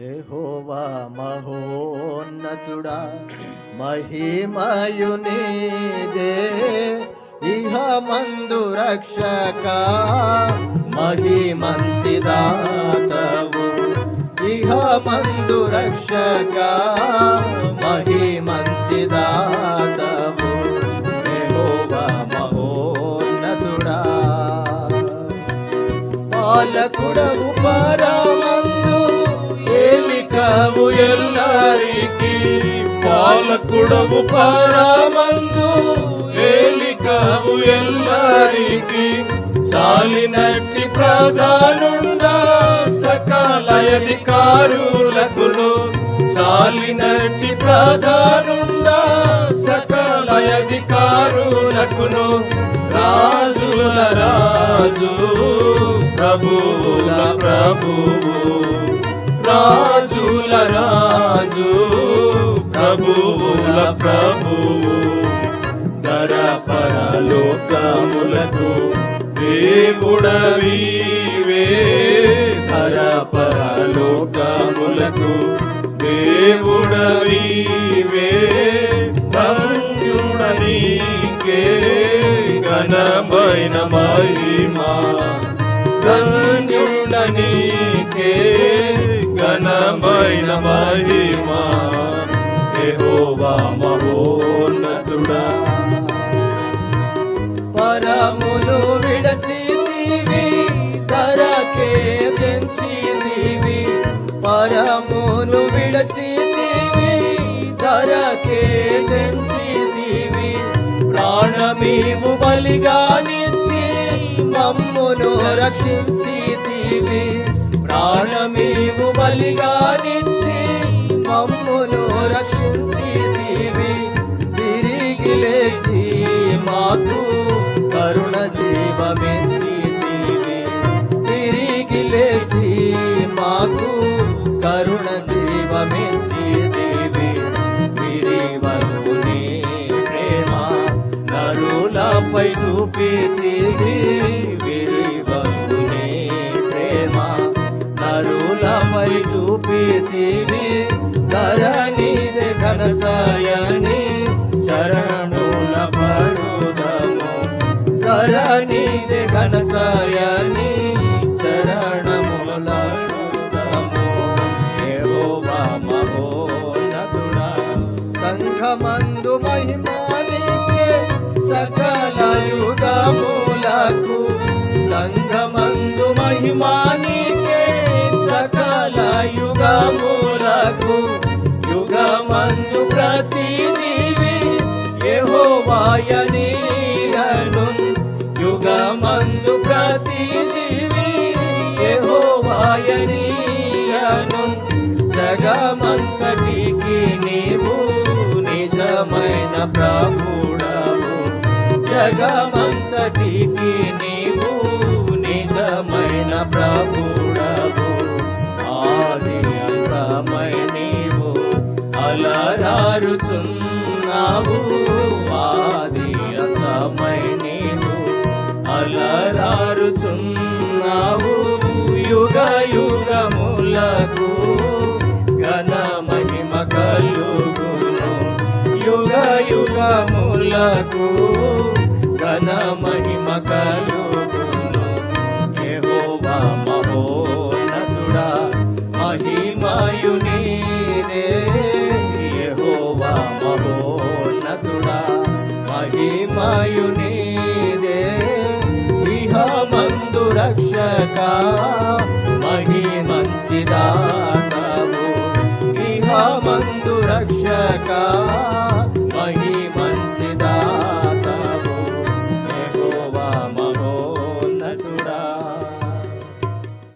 ఏహోవా మహోన్నతుడా మహిమయునిదే. ఇహ మందు రక్షక మహిమన్సిదాతవు ఇహ మందు రక్షక మహిమన్సిదాతవు యెహోవా మహోన్నతుడా. పాలకుడవు పరా ఏలికవు ఎల్లరికి పాలకుడవు పరమందు ఏలికవు ఎల్లరికి చాలినట్టి ప్రధానుండ సకల అధికారులకును చాలినట్టి ప్రధానుండ సకల అధికారులకును రాజుల రాజు ప్రభువుల ప్రభువు. రాజుల రాజు ప్రభువుల ప్రభువు ధర పరలోకములకు దేవుడవీవే. ధర పరలోకములకు దేవుడవీవే. ధన్యుడనీకే ఘనమైన మహిమ. ఘనమైన మహిమా యెహోవా మహోన్నతుడా. పరములు విడచితివి ధరకే తెంచితివి పరమును విడచితివి ధరకే తెంచితివి ప్రాణమీవు బలిగానిచ్చి మమ్మును రక్షించితివి ప్రాణమీ బలిగానిచ్చి మమ్మును రక్షించి దీవి తిరిగి లేచి మాకు కరుణ జీవమించి దీవి తిరిగి లేచి మాకు కరుణ జీవమించి దీవి తిరివరుని ప్రేమ నరులపై చూపి తిరిగి విరివరుని చూపితివి ధరణి ఘనతయని శరణుల పడుదము ధరణి ఘనతయని శరణముల సంఘమందు మహిమానికే సకల యుగములకు సంఘమందు మహిమా యెహోవాయనీయను జగమంతటికి నీవు నిజమైన ప్రభుడవు. జగమంతటికి నీవు నిజమైన ప్రభుడవు. ఆది అంతమై నీవు అలరారుచున్నావు. యుగములకు ఘన మహిమ కలుగును. యెహోవా మహోన్నతుడా మహిమయునీరే యెహోవా మహోన్నతుడా మహిమయునీరే ఇహ మందు రక్షక మహిమంచిదాతవు ఇహ రక్షక